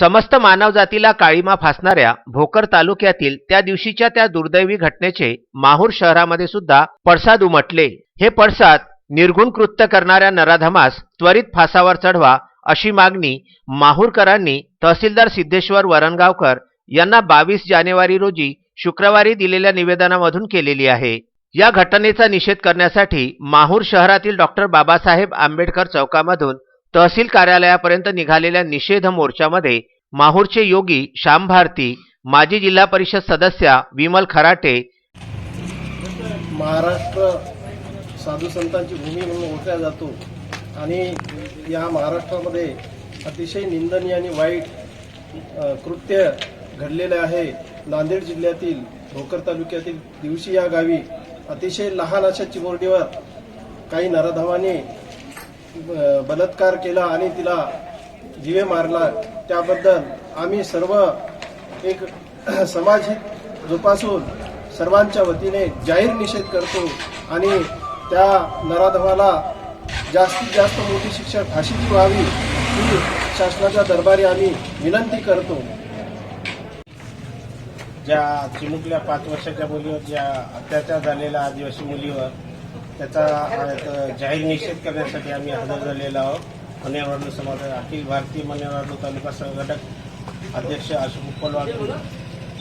समस्त मानवजातीला काळीमा फासणाऱ्या भोकर तालुक्यातील त्या दिवशीच्या त्या दुर्दैवी घटनेचे माहूर शहरामध्ये सुद्धा पडसाद उमटले. हे पडसाद निर्गुण कृत्य करणाऱ्या नराधमास त्वरित फासावर चढवा अशी मागणी माहूरकरांनी तहसीलदार सिद्धेश्वर वरणगावकर यांना बावीस जानेवारी रोजी शुक्रवारी दिलेल्या निवेदनामधून केलेली आहे. या घटनेचा निषेध करण्यासाठी माहूर शहरातील डॉक्टर बाबासाहेब आंबेडकर चौकामधून तहसील कार्यालयापर्यंत निघालेल्या निषेध मोर्चामध्ये माहूरचे योगी श्याम भारती माजी जिल्हा परिषद सदस्या विमल खराटे. महाराष्ट्र साधू संतांची भूमी म्हणून ओळखला जातो. आणि या महाराष्ट्रामध्ये अतिशय निंदनीय आणि वाईट कृत्य घडलेले आहे. नांदेड जिल्ह्यातील भोकर तालुक्यातील दिवशी या गावी अतिशय लहान अशा चिमुरडीवर काही नराधवाने बलात्कार केला आणि तिला जीवे मारला. त्याबद्दल आम्ही सर्व एक समाज जोपासून सर्वांच्या वतीने जाहीर निषेध करतो आणि त्या नराधमाला जास्तीत जास्त मोठी शिक्षा फाशीची व्हावी ही शासनाच्या दरबारी आम्ही विनंती करतो. ज्या चिमुकल्या पाच वर्षाच्या मुलीवर ज्या अत्याचार झालेला आदिवासी मुलीवर त्याचा जाहीर निषेध करण्यासाठी आम्ही हजर झालेलो आहोत. मनेरवाडू समाज अखिल भारतीय मनेरवाडू तालुका संघटक अध्यक्ष अशोक उपलवाड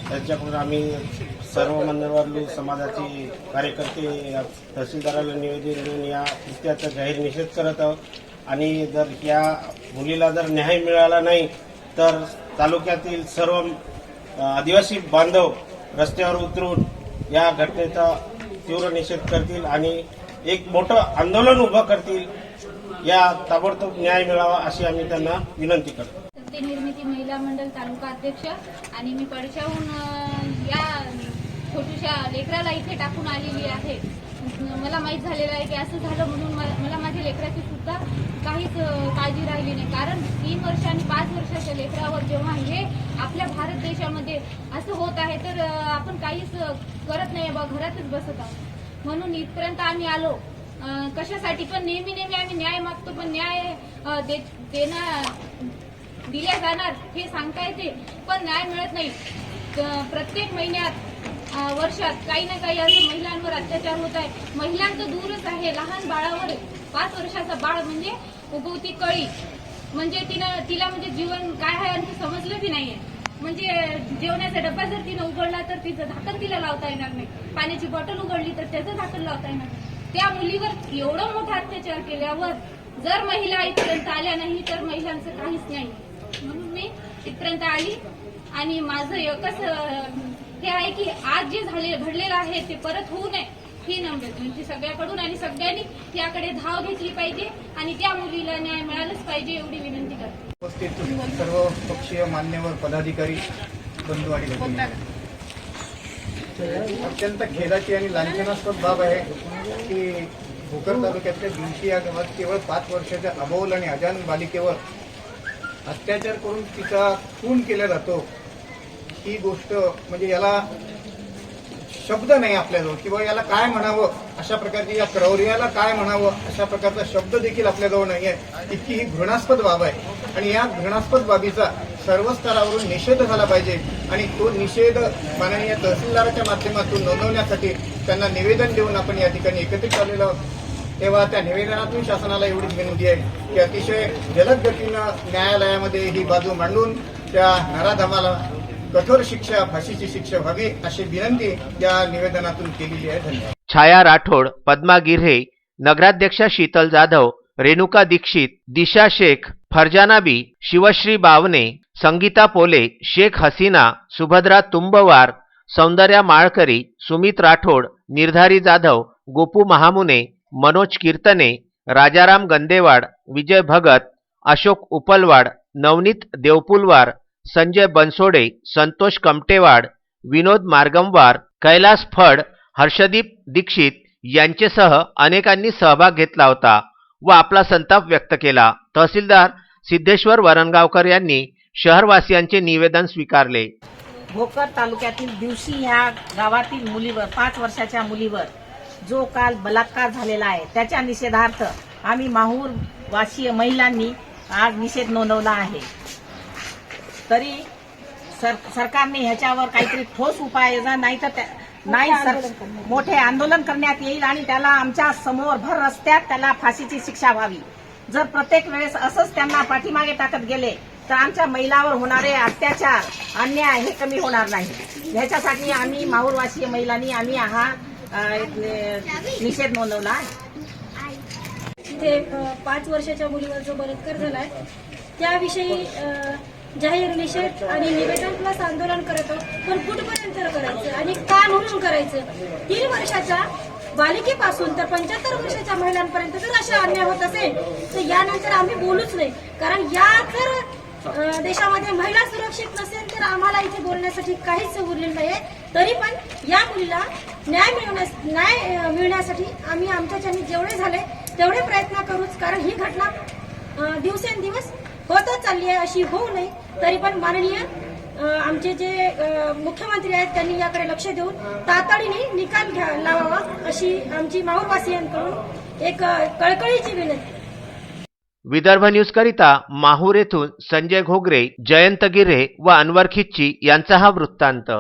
त्यांच्याकडून आम्ही सर्व मनेरवाडू समाजाचे कार्यकर्ते तहसीलदाराला निवेदन देऊन या कृत्याचा जाहीर निषेध करत आहोत. आणि जर या मुलीला जर न्याय मिळाला नाही तर तालुक्यातील सर्व आदिवासी बांधव रस्त्यावर उतरून या घटनेचा तीव्र निषेध करतील आणि एक मोठं आंदोलन उभं करतील या ताबडतोब न्याय मिळावा अशी आम्ही त्यांना विनंती करतो. ते निर्मिती महिला मंडळ तालुका अध्यक्ष आणि मी पडशाहून या छोट्याशा लेकराला इथे टाकून आलेली आहे. मला माहीत झालेलं आहे की असं झालं म्हणून मला माझ्या लेकराची सुद्धा काहीच काळजी राहिली नाही. कारण तीन वर्ष आणि पाच वर्षाच्या लेकरावर जेव्हा हे आपल्या भारत देशामध्ये असं होत आहे तर आपण काहीच करत नाही बा घरातच बसत आहोत. म्हणून इथपर्यंत आम्ही आलो. कशासाठी? पण नेहमी नेहमी आम्ही न्याय मागतो पण न्याय दे- दिल्या जाणार हे सांगता येते पण न्याय मिळत नाही. प्रत्येक महिन्यात वर्षात काही ना काही असं महिलांवर अत्याचार होत आहे. महिलांचं दूरच आहे लहान बाळावर पाच वर्षाचा बाळ म्हणजे उगवती कळी. म्हणजे तिनं तिला म्हणजे जीवन काय आहे आणि ते समजलं बी नाहीये. म्हणजे जेवणाचा डब्बा जर तिनं उघडला तर तिचं झाकण तिला लावता येणार नाही. पाण्याची बॉटल उघडली तर त्याचं झाकण लावता येणार त्या मुलीवर एवढं मोठा अत्याचार केल्यावर जर महिला इथपर्यंत आल्या नाही तर महिलांचं काहीच नाही. म्हणून मी इथपर्यंत आली आणि माझं एकच हे आहे की आज जे झाले घडलेलं आहे ते परत होऊ नये. ही नम्र विनंती सगळ्याकडून आणि सगळ्यांनी याकडे धाव घेतली पाहिजे आणि त्या मुलीला न्याय मिळालाच पाहिजे एवढी विनंती करते. उपस्थित सर्व पक्षीय मान्यवर पदाधिकारी बंधू आणि अत्यंत खेदाची आणि लांछनास्पद बाब आहे की भोकर तालुक्यातल्या दिवशी या गावात केवळ पाच वर्षाच्या अबोल आणि अजान बालिकेवर अत्याचार करून तिचा खून केला जातो. ही गोष्ट म्हणजे याला शब्द नाही आपल्याजवळ किंवा याला काय म्हणावं अशा प्रकारची या क्रौर्याला काय म्हणावं अशा प्रकारचा शब्द देखील आपल्याजवळ नाही आहे इतकी ही घृणास्पद बाब आहे. आणि या घृणास्पद बाबीचा सर्व स्तरावरून निषेध झाला पाहिजे. आणि तो निषेध माननीय तहसीलदाराच्या माध्यमातून नोंदवण्यासाठी त्यांना निवेदन देऊन आपण या ठिकाणी एकत्रित आलेलो आहोत. तेव्हा त्या निवेदनातून शासनाला एवढीच विनंती आहे की अतिशय जलद गतीनं न्यायालयामध्ये ही बाजू मांडून त्या नराधमाला कठोर शिक्षा फाशीची शिक्षा व्हावी अशी विनंती या निवेदनातून केलेली आहे. धन्यवाद. छाया राठोड पद्मा गिर्हे नगराध्यक्षा शीतल जाधव रेणुका दीक्षित दिशा शेख फरजानाबी शिवश्री बावने संगीता पोले शेख हसीना सुभद्रा तुंबवार सौंदर्या माळकरी सुमित राठोड निर्धारी जाधव गोपू महामुने मनोज कीर्तने राजाराम गंदेवाड विजय भगत अशोक उपलवाड नवनीत देवपुलवार संजय बनसोडे संतोष कमटेवाड विनोद मार्गमवार कैलास फड हर्षदीप दीक्षित यांचेसह अनेकांनी सहभाग घेतला होता व आपला संताप व्यक्त केला. तहसीलदार सिद्धेश्वर वरणगावकर यांनी शहरवासियांचे निवेदन स्वीकारले. भोकर तालुक्यातील दिवशी ह्या गावातील मुलीवर पाच वर्षाच्या मुलीवर जो काल बलात्कार झालेला आहे त्याच्या निषेधार्थ आम्ही माहूर वासीय महिलांनी आज निषेध नोंदवला आहे. तरी सर सरकारने ह्याच्यावर काहीतरी ठोस उपाययोजना नाही तर नाही सर मोठे आंदोलन करण्यात येईल आणि त्याला आमच्यासमोर भर रस्त्यात त्याला फाशीची शिक्षा व्हावी. जर प्रत्येक वेळेस असंच त्यांना पाठीमागे टाकत गेले तर आमच्या महिलावर होणारे अत्याचार अन्याय हे कमी होणार नाही. ह्याच्यासाठी आम्ही माहूरवासीय महिलांनी आम्ही हा निषेध नोंदवला तिथे पाच वर्षाच्या मुलीवर जो बलात्कार झालाय त्याविषयी जाहीर निषेध आणि निवेदन प्लस आंदोलन करत आहोत. पण कुठपर्यंत करायचं? आणि का म्हणून करायचं? तीन वर्षाच्या बालिकेपासून तर पंच्याहत्तर वर्षाच्या महिलांपर्यंत जर अशा अन्याय होत असेल तर यानंतर आम्ही बोलूच नाही. कारण या जर देशामध्ये महिला सुरक्षित नसेल तर आम्हाला इथे बोलण्यासाठी काहीच उरलेलं नाहीये. तरी पण या मुलीला न्याय मिळवण्यास न्याय मिळण्यासाठी आम्ही आमच्याच्याने जेवढे झाले तेवढे प्रयत्न करूच. कारण ही घटना दिवसेंदिवस होतच चालली आहे अशी होऊ नये. तरी पण माननीय आमचे जे मुख्यमंत्री आहेत त्यांनी याकडे लक्ष देऊन तातडीने निकाल घ्या लावावा अशी आमची माहूरवासियांकडून एक कळकळीची विनंती. विदर्भ न्यूज करिता माहूर येथून संजय घोगरे जयंत गिरे व अनवर खिच्ची यांचा हा वृत्तांत.